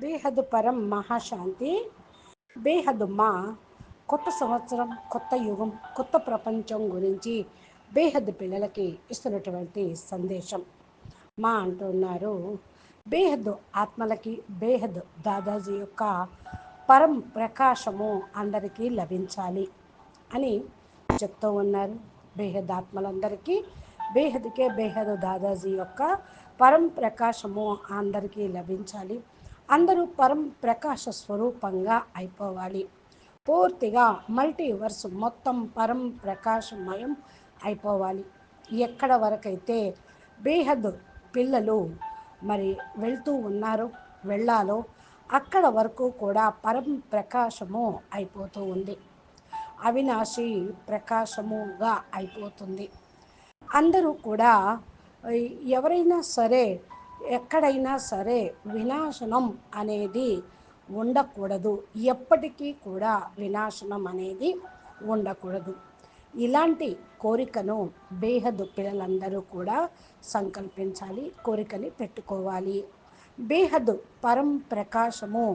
బేహద్ పరం మహాశాంతి. బేహద్ మా కొత్త సంవత్సరం కొత్త యుగం కొత్త ప్రపంచం గురించి బేహద్ పిల్లలకి ఇస్తున్నటువంటి సందేశం. మా అంటున్నారు బేహద్ ఆత్మలకి బేహద్ దాదాజీ యొక్క పరం ప్రకాశము అందరికీ లభించాలి అని చెప్తూ ఉన్నారు బేహద్ ఆత్మలందరికీ. బేహద్కే బేహద్ దాదాజీ యొక్క పరం ప్రకాశము అందరికీ లభించాలి. అందరూ పరం ప్రకాశ స్వరూపంగా అయిపోవాలి. పూర్తిగా మల్టీవర్స్ మొత్తం పరం ప్రకాశమయం అయిపోవాలి. ఎక్కడ వరకైతే బేహద్ పిల్లలు మరి వెళ్తూ ఉన్నారో వెళ్ళాలో అక్కడ వరకు కూడా పరం ప్రకాశము అయిపోతూ ఉంది. అవినాశి ప్రకాశముగా అయిపోతుంది. అందరూ కూడా ఎవరైనా సరే ఎక్కడైనా సరే వినాశనం అనేది ఉండకూడదు. ఎప్పటికీ కూడా వినాశనం అనేది ఉండకూడదు. ఇలాంటి కోరికను బేహద్ పిల్లలందరూ కూడా సంకల్పించాలి కోరికని పెట్టుకోవాలి. బేహద్ పరం ప్రకాశము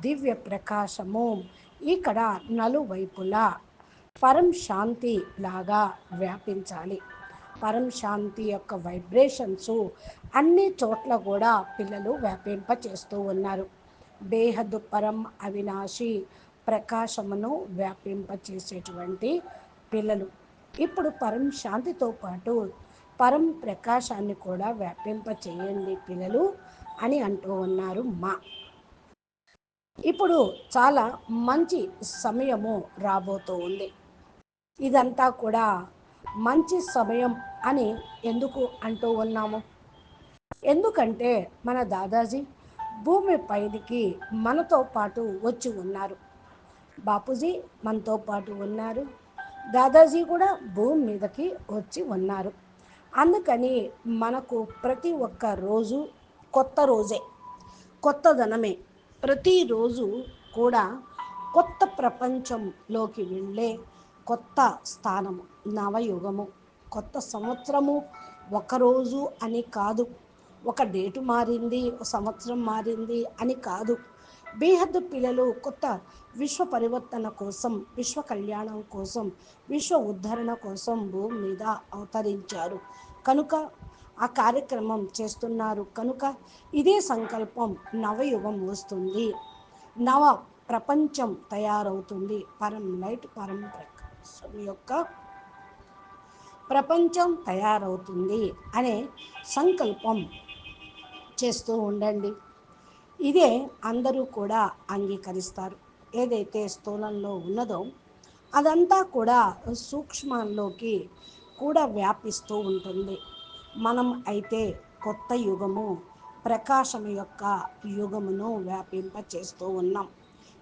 దివ్య ప్రకాశము ఇక్కడ నలువైపులా పరం శాంతి లాగా వ్యాపించాలి. పరం శాంతి యొక్క వైబ్రేషన్స్ అన్ని చోట్ల కూడా పిల్లలు వ్యాపింప చేస్తూ ఉన్నారు. బేహద్ పరం అవినాశి ప్రకాశమును వ్యాపింప చేసేటువంటి పిల్లలు. ఇప్పుడు పరం శాంతితో పాటు పరం ప్రకాశాన్ని కూడా వ్యాపింప చేయండి పిల్లలు అని అంటూ ఉన్నారు మా. ఇప్పుడు చాలా మంచి సమయము రాబోతూ ఉంది. ఇదంతా కూడా మంచి సమయం అని ఎందుకు అంటూ ఉన్నాము? ఎందుకంటే మన దాదాజీ భూమి పైనికి మనతో పాటు వచ్చి ఉన్నారు. బాపూజీ మనతో పాటు ఉన్నారు. దాదాజీ కూడా భూమి మీదకి వచ్చి ఉన్నారు. అందుకని మనకు ప్రతి ఒక్క రోజు కొత్త రోజే కొత్తదనమే ప్రతిరోజు కూడా కొత్త ప్రపంచంలోకి వెళ్ళే కొత్త స్థానము నవయుగము. కొత్త సంవత్సరము ఒకరోజు అని కాదు. ఒక డేటు మారింది ఒక సంవత్సరం మారింది అని కాదు. బేహద్దు పిల్లలు కొత్త విశ్వ పరివర్తన కోసం విశ్వ కళ్యాణం కోసం విశ్వ ఉద్ధరణ కోసం భూమి మీద అవతరించారు. కనుక ఆ కార్యక్రమం చేస్తున్నారు. కనుక ఇదే సంకల్పం నవయుగం వస్తుంది. నవ ప్రపంచం తయారవుతుంది. పరం లైట్ పరం ప్రకాశం యొక్క ప్రపంచం తయారవుతుంది అనే సంకల్పం చేస్తూ ఉండండి. ఇదే అందరూ కూడా అంగీకరిస్తారు. ఏదైతే స్థూలంలో ఉన్నదో అదంతా కూడా సూక్ష్మాల్లోకి కూడా వ్యాపిస్తూ ఉంటుంది. మనం అయితే కొత్త యుగము ప్రకాశం యొక్క యుగమును వ్యాపింప చేస్తూ ఉన్నాం.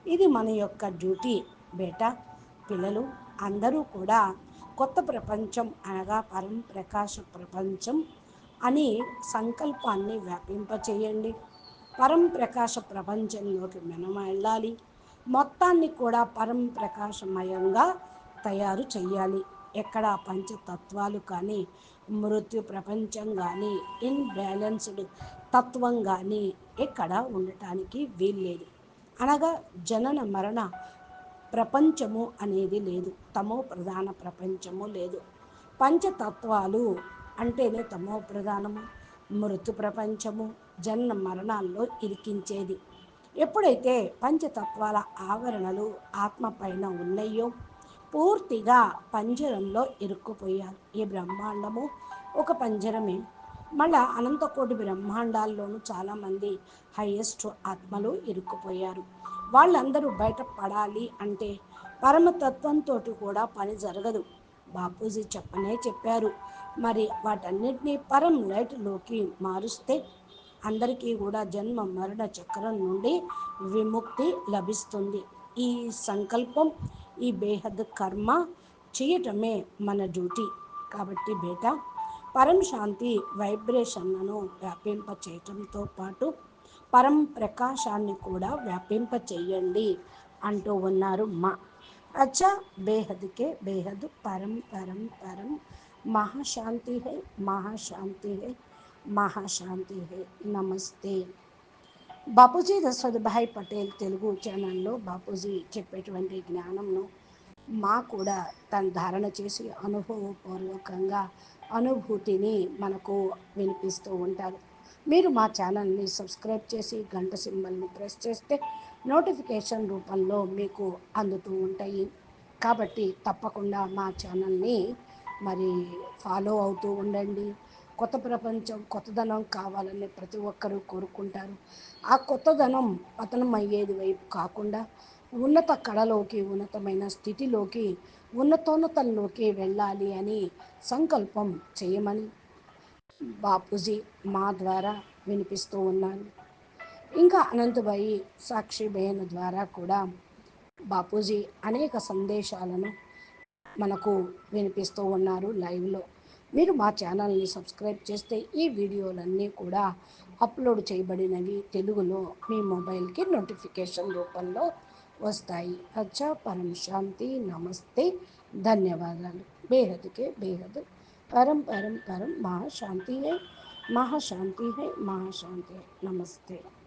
ఇది మన యొక్క డ్యూటీ బేటా. పిల్లలు అందరూ కూడా కొత్త ప్రపంచం అనగా పరం ప్రకాశ ప్రపంచం అని సంకల్పాన్ని వ్యాపింపచేయండి. పరం ప్రకాశ ప్రపంచంలోకి మనం వెళ్ళాలి. మొత్తాన్ని కూడా పరం ప్రకాశమయంగా తయారు చేయాలి. ఎక్కడ పంచతత్వాలు కానీ మృత్యు ప్రపంచం కానీ ఇన్బ్యాలెన్స్డ్ తత్వం కానీ ఎక్కడ ఉండటానికి వీల్లేదు. అనగా జనన మరణ ప్రపంచము అనేది లేదు. తమో ప్రధాన ప్రపంచము లేదు. పంచతత్వాలు అంటేనే తమో ప్రధానము. మృతు ప్రపంచము జన్మ మరణాల్లో ఇరికించేది. ఎప్పుడైతే పంచతత్వాల ఆవరణలు ఆత్మ పైన ఉన్నాయో పూర్తిగా పంజరంలో ఇరుక్కుపోయారు. ఈ బ్రహ్మాండము ఒక పంజరమే. మళ్ళా అనంతకోటి బ్రహ్మాండాల్లోనూ చాలామంది హయ్యెస్ట్ ఆత్మలు ఇరుక్కుపోయారు. వాళ్ళందరూ బయటపడాలి అంటే పరమతత్వంతో కూడా పని జరగదు. బాపూజీ చెప్పనే చెప్పారు. మరి వాటన్నిటినీ పరం లైట్లోకి మారుస్తే అందరికీ కూడా జన్మ మరణ చక్రం నుండి విముక్తి లభిస్తుంది. ఈ సంకల్పం ఈ బేహద్ కర్మ చేయటమే మన డ్యూటీ. కాబట్టి బేటా పరం శాంతి వైబ్రేషన్లను వ్యాపింప చేయటంతో పాటు పరం ప్రకాశాన్ని కూడా వ్యాపింప చెయ్యండి అంటూ ఉన్నారు మా. అచ్చ బేహద్కే బేహద్ పరం పరం పరం మహాశాంతి హే మహాశాంతి హే మహాశాంతి హే నమస్తే. బాపూజీ దశరథభాయ్ పటేల్ తెలుగు ఛానల్లో బాపూజీ చెప్పేటువంటి జ్ఞానంను మా కూడా తను ధారణ చేసి అనుభవపూర్వకంగా అనుభూతిని మనకు వినిపిస్తూ ఉంటారు. మీరు మా ఛానల్ని సబ్స్క్రైబ్ చేసి గంట సింబల్ని ప్రెస్ చేస్తే నోటిఫికేషన్ రూపంలో మీకు అందుతూ ఉంటాయి. కాబట్టి తప్పకుండా మా ఛానల్ని మరి ఫాలో అవుతూ ఉండండి. కొత్త ప్రపంచం కొత్తదనం కావాలని ప్రతి ఒక్కరూ కోరుకుంటారు. ఆ కొత్తదనం పతనం అయ్యేది వైపు కాకుండా ఉన్నత కళలోకి ఉన్నతమైన స్థితిలోకి ఉన్నతోన్నతంలోకి వెళ్ళాలి అని సంకల్పం చేయమని బాపూజీ మా ద్వారా వినిపిస్తూ ఉన్నారు ఇంకా అనంతబాయి సాక్షి బేన్ ద్వారా కూడా బాపూజీ అనేక సందేశాలను మనకు వినిపిస్తూ ఉన్నారు లైవ్లో. మీరు మా ఛానల్ని సబ్స్క్రైబ్ చేస్తే ఈ వీడియోలన్నీ కూడా అప్లోడ్ చేయబడినవి తెలుగులో మీ మొబైల్కి నోటిఫికేషన్ రూపంలో వస్తాయి. అచ్చా పరం శాంతి నమస్తే ధన్యవాదాలు. బేహద్కే బేహద్ परम परम परम महाशांति है। महाशांति है महाशांति है। नमस्ते।